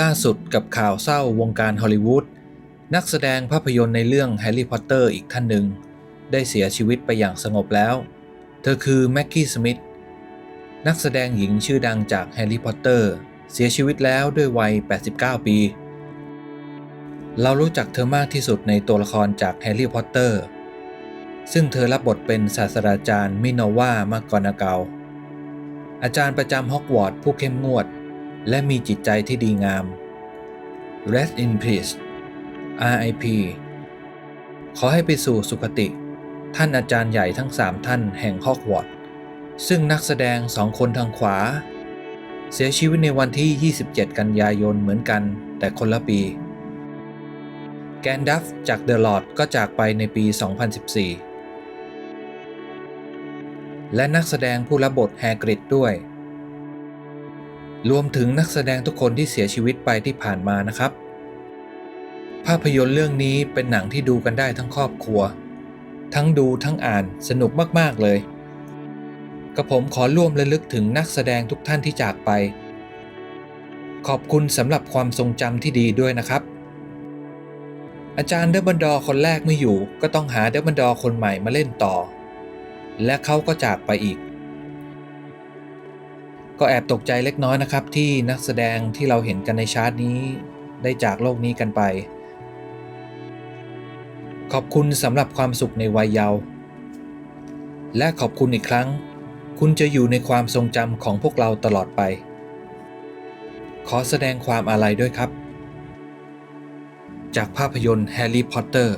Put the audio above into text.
ล่าสุดกับข่าวเศร้าวงการฮอลลีวูดนักแสดงภาพยนตร์ในเรื่องแฮร์รี่พอตเตอร์อีกท่านหนึ่ง ได้เสียชีวิตไปอย่างสงบแล้ว เธอคือแม็กกี้สมิธนักแสดงหญิงชื่อดังจากแฮร์รี่พอตเตอร์เสียชีวิตแล้วด้วยวัย 89 ปี เรารู้จักเธอมากที่สุดในตัวละครจากแฮร์รี่พอตเตอร์ซึ่งเธอรับบทเป็นศาสตราจารย์มิโนวามากอนาเกาอาจารย์ประจำฮอกวอตส์ผู้เข้มงวด และมีจิตใจที่ดีงาม Rest in peace RIP ขอให้ไปสู่สุคติ ท่านอาจารย์ใหญ่ทั้งสามท่านแห่งฮอกวอตส์ซึ่งนักแสดงสองคนทางขวา เสียชีวิตในวันที่ 27 กันยายนเหมือนกัน แต่คนละปี แกนดัฟจากเดอะลอ d ก็จากไปในปี 2014 และนักแสดงผู้รับบทแฮกริดด้วย รวมถึงนักแสดงทุกคนที่เสียชีวิตไปที่ผ่านมานะครับ ภาพยนตร์เรื่องนี้เป็นหนังที่ดูกันได้ทั้งครอบครัว ทั้งดูทั้งอ่านสนุกมากๆเลยกระผมขอร่วมระลึกถึงนักแสดงทุกท่านที่จากไป ขอบคุณสำหรับความทรงจำที่ดีด้วยนะครับ อาจารย์เดบันดอคนแรกไม่อยู่ ก็ต้องหาเดบันดอคนใหม่มาเล่นต่อ และเขาก็จากไปอีก ก็แอบตกใจเล็กน้อยนะครับ ที่นักแสดงที่เราเห็นกันในชาร์ตนี้ได้จากโลกนี้กันไป ขอบคุณสำหรับความสุขในวัยเยาว์และขอบคุณอีกครั้ง คุณจะอยู่ในความทรงจำของพวกเราตลอดไป ขอแสดงความอาลัยด้วยครับ จากภาพยนตร์แฮร์รี่พอตเตอร์